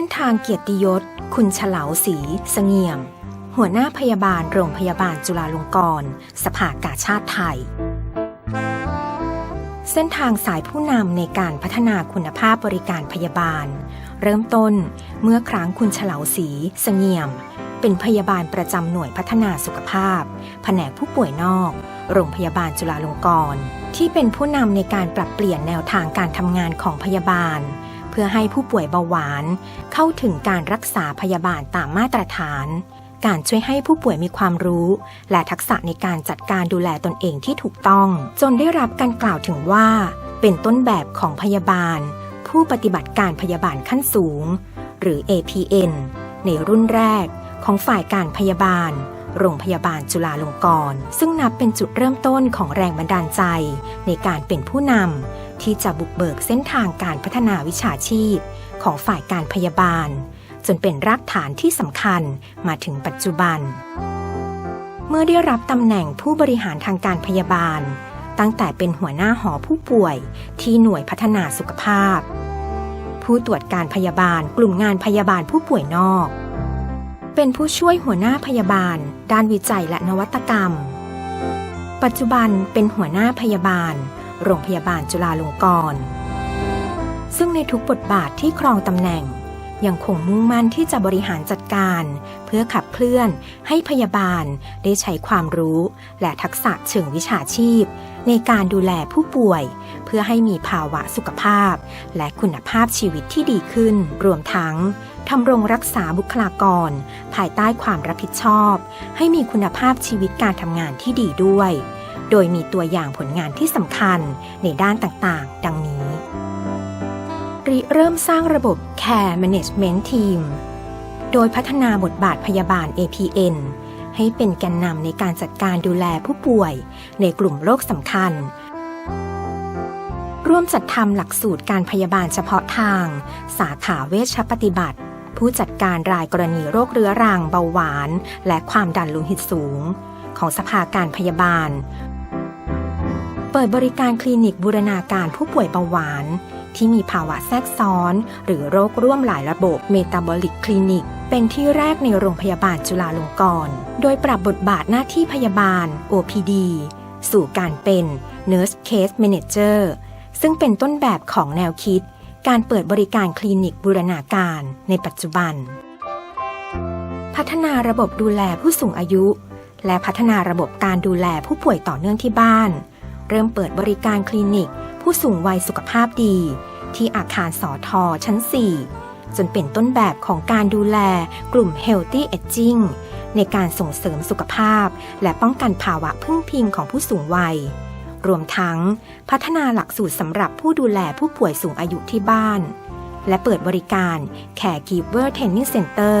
ส้นทางเกียรติยศ คุณเฉลาศรีเสงี่ยม หัวหน้าพยาบาลโรงพยาบาลจุฬาลงกรณ์สภากาชาติไทย เส้นทางสายผู้นำในการพัฒนาคุณภาพบริการพยาบาล เริ่มต้นเมื่อครั้งคุณเฉลาศรีเสงี่ยม เป็นพยาบาลประจำหน่วยพัฒนาสุขภาพ แผนกผู้ป่วยนอก โรงพยาบาลจุฬาลงกรณ์ที่เป็นผู้นำในการปรับเปลี่ยนแนวทางการทำงานของพยาบาล เพื่อให้ผู้ป่วยเบาหวานเข้าถึงการรักษาพยาบาลตามมาตรฐาน การช่วยให้ผู้ป่วยมีความรู้ และทักษะในการจัดการดูแลตนเองที่ถูกต้อง จนได้รับการกล่าวถึงว่า เป็นต้นแบบของพยาบาล ผู้ปฏิบัติการพยาบาลขั้นสูง หรือ APN ในรุ่นแรกของฝ่ายการพยาบาล โรงพยาบาลจุฬาลงกรณ์ซึ่งนับเป็นจุดเริ่มต้นของแรงบันดาลใจ ในการเป็นผู้นำ ที่จะบุกเบิกเส้นทางการพัฒนาวิชาชีพ ของฝ่ายการพยาบาล จนเป็นรากฐานที่สำคัญมาถึงปัจจุบัน เมื่อได้รับตำแหน่งผู้บริหารทางการพยาบาล ตั้งแต่เป็นหัวหน้าหอผู้ป่วยที่หน่วยพัฒนาสุขภาพ ผู้ตรวจการพยาบาลกลุ่มงานพยาบาลผู้ป่วยนอก เป็นผู้ช่วยหัวหน้าพยาบาล ด้านวิจัยและนวัตกรรม ปัจจุบันเป็นหัวหน้าพยาบาล โรงพยาบาลจุฬาลงกรณ์ซึ่งในทุกบทบาทที่ครองตำแหน่ง ยังคงมุ่งมั่นที่จะบริหารจัดการ เพื่อขับเคลื่อนให้พยาบาลได้ใช้ความรู้ และทักษะเชิงวิชาชีพ ในการดูแลผู้ป่วย เพื่อให้มีภาวะสุขภาพ และคุณภาพชีวิตที่ดีขึ้น รวมทั้งทำรงรักษาบุคลากร ภายใต้ความรับผิดชอบ ให้มีคุณภาพชีวิตการทำงานที่ดีด้วย โดยมีตัวอย่างผลงานที่สำคัญในด้านต่างๆ ดังนี้ริเริ่มสร้างระบบ Care Management Team โดยพัฒนาบทบาทพยาบาล APN ให้เป็นแกนนำในการจัดการดูแลผู้ป่วยในกลุ่มโรคสำคัญ ร่วมจัดทำหลักสูตรการพยาบาลเฉพาะทาง สาขาเวชปฏิบัติ ผู้จัดการรายกรณีโรคเรื้อรังเบาหวาน และความดันโลหิตสูง ของสภาการพยาบาล เปิดบริการคลินิกบูรณาการผู้ป่วยเบาหวาน ที่มีภาวะแทรกซ้อน หรือโรคร่วมหลายระบบเมตาบอลิกคลินิก เป็นที่แรกในโรงพยาบาลจุฬาลงกรณ์โดยปรับบทบาทหน้าที่พยาบาล OPD สู่การเป็น Nurse Case Manager ซึ่งเป็นต้นแบบของแนวคิด การเปิดบริการคลินิกบูรณาการในปัจจุบัน พัฒนาระบบดูแลผู้สูงอายุ และพัฒนาระบบการดูแลผู้ป่วยต่อเนื่องที่บ้าน เริ่มเปิดบริการคลินิก ผู้สูงวัยสุขภาพดี ที่อาคารสอทอชั้น 4 จนเป็นต้นแบบของการดูแลกลุ่ม Healthy Aging ในการส่งเสริมสุขภาพ และป้องกันภาวะพึ่งพิงของผู้สูงวัย รวมทั้งพัฒนาหลักสูตรสำหรับผู้ดูแลผู้ป่วยสูงอายุที่บ้าน และเปิดบริการ Caregiver Training Center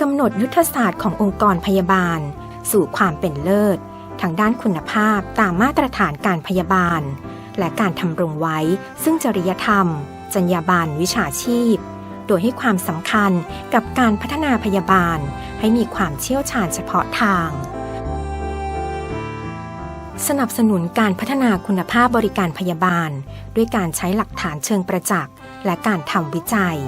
กำหนดยุทธศาสตร์ขององค์กรพยาบาล สู่ความเป็นเลิศ ทางด้านคุณภาพตามมาตรฐานการพยาบาล และการทำรงไว้ ซึ่งจริยธรรม จรรยาบรรณวิชาชีพ โดยให้ความสำคัญกับการพัฒนาพยาบาล ให้มีความเชี่ยวชาญเฉพาะทาง สนับสนุนการพัฒนาคุณภาพบริการพยาบาล ด้วยการใช้หลักฐานเชิงประจักษ์ และการทำวิจัย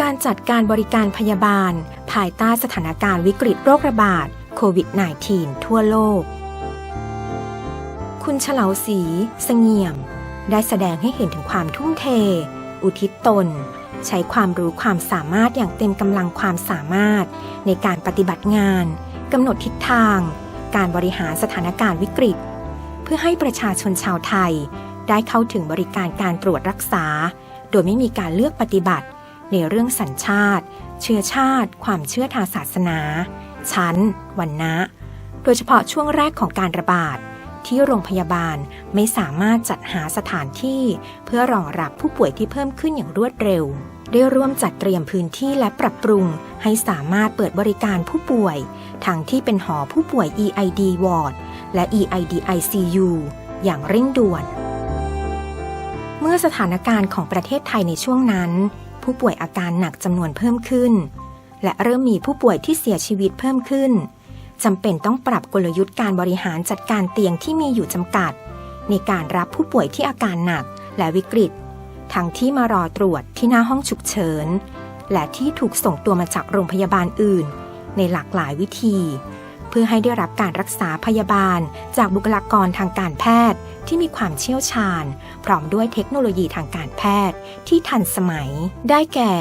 การจัดการบริการพยาบาล ภายใต้สถานการณ์วิกฤตโรคระบาด วิด -19 ทั่วโลก คุณเฉลาศรีเสงี่ยม ได้แสดงให้เห็นถึงความทุ่มเท อุทิศตน ใช้ความรู้ความสามารถอย่างเต็มกำลังความสามารถ ในการปฏิบัติงานกำหนดทิศทาง การบริหารสถานการณ์วิกฤต เพื่อให้ประชาชนชาวไทย ได้เข้าถึงบริการการตรวจรักษา โดยไม่มีการเลือกปฏิบัติ ในเรื่องสัญชาติ เชื้อชาติ ความเชื่อทางศาสนา ชั้น วันนะ โดยเฉพาะช่วงแรกของการระบาด ที่โรงพยาบาลไม่สามารถจัดหาสถานที่ เพื่อรองรับผู้ป่วยที่เพิ่มขึ้นอย่างรวดเร็ว ได้ร่วมจัดเตรียมพื้นที่และปรับปรุง ให้สามารถเปิดบริการผู้ป่วย ทั้งที่เป็นหอผู้ป่วย EID Ward และ EID ICU อย่างเร่งด่วน เมื่อสถานการณ์ของประเทศไทยในช่วงนั้น ผู้ป่วยอาการหนักจำนวนเพิ่มขึ้น และเริ่มมีผู้ป่วยที่เสียชีวิตเพิ่มขึ้นจำเป็นต้องปรับกลยุทธ์การบริหารจัดการเตียงที่มีอยู่จำกัด ในการรับผู้ป่วยที่อาการหนักและวิกฤต ทั้งที่มารอตรวจที่หน้าห้องฉุกเฉิน และที่ถูกส่งตัวมาจากโรงพยาบาลอื่น ในหลากหลายวิธี เพื่อให้ได้รับการรักษาพยาบาลจากบุคลากรทางการแพทย์ที่มีความเชี่ยวชาญ พร้อมด้วยเทคโนโลยีทางการแพทย์ที่ทันสมัย ได้แก่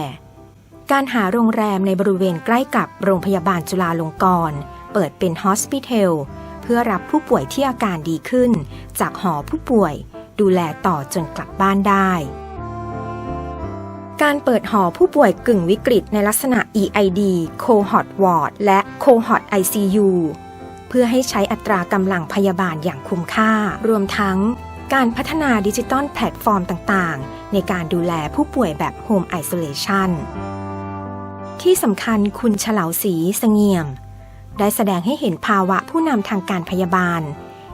การหาโรงแรมในบริเวณใกล้กับโรงพยาบาลจุฬาลงกรณ์เปิดเป็นฮอสพิทอลเพื่อรับผู้ป่วยที่อาการดีขึ้น จากหอผู้ป่วย ดูแลต่อจนกลับบ้านได้ การเปิดหอผู้ป่วยกึ่งวิกฤตในลักษณะ EID Cohort Ward และ Cohort ICU เพื่อให้ใช้อัตรากำลังพยาบาลอย่างคุ้มค่า รวมทั้งการพัฒนาดิจิตอลแพลตฟอร์มต่าง ๆ ในการดูแลผู้ป่วยแบบ Home Isolation ที่สำคัญคุณเฉลาศรีเสงี่ยม ได้แสดงให้เห็นภาวะผู้นำทางการพยาบาล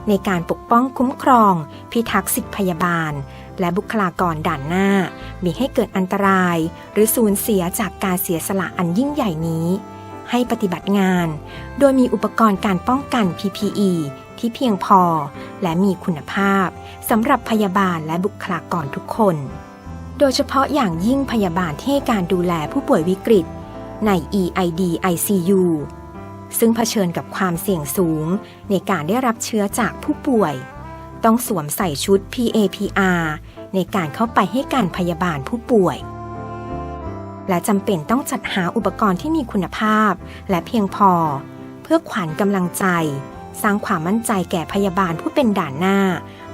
ในการปกป้องคุ้มครอง พิทักษ์สิทธิพยาบาล และบุคลากรด่านหน้า มีให้เกิดอันตราย หรือสูญเสียจากการเสียสละอันยิ่งใหญ่นี้ ให้ปฏิบัติงาน โดยมีอุปกรณ์การป้องกัน PPE ที่เพียงพอและมีคุณภาพสำหรับพยาบาลและบุคลากรทุกคน โดยเฉพาะอย่างยิ่งพยาบาลที่ให้การดูแลผู้ป่วยวิกฤต ใน EID ICU ซึ่งเผชิญกับความเสี่ยงสูงในการได้รับเชื้อจากผู้ป่วย ต้องสวมใส่ชุด PAPR ในการเข้าไปให้การพยาบาลผู้ป่วย และจำเป็นต้องจัดหาอุปกรณ์ที่มีคุณภาพ และเพียงพอ เพื่อขวัญกำลังใจ สร้างความมั่นใจแก่พยาบาลผู้เป็นด่านหน้า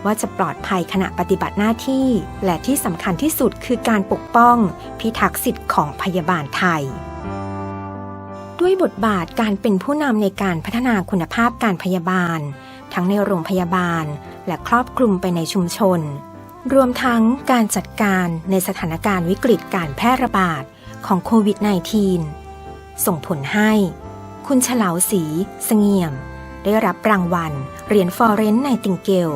ว่าจะปลอดภัยขณะปฏิบัติหน้าที่ และที่สำคัญที่สุดคือการปกป้อง พิทักษ์สิทธิ์ของพยาบาลไทย ด้วยบทบาทการเป็นผู้นำในการพัฒนาคุณภาพการพยาบาล ทั้งในโรงพยาบาล และครอบคลุมไปในชุมชน รวมทั้งการจัดการในสถานการณ์วิกฤตการแพร่ระบาดของโควิด -19 ส่งผลให้ คุณเฉลาศรีเสงี่ยม ได้รับรางวัลเหรียญฟอร์เรน n ์ไนติงเกล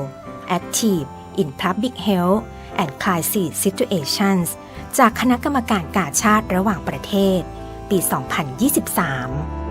Active in Public Health and Crisis Situations จากคณะกรรมการกาชาติระหว่างประเทศ ปี 2023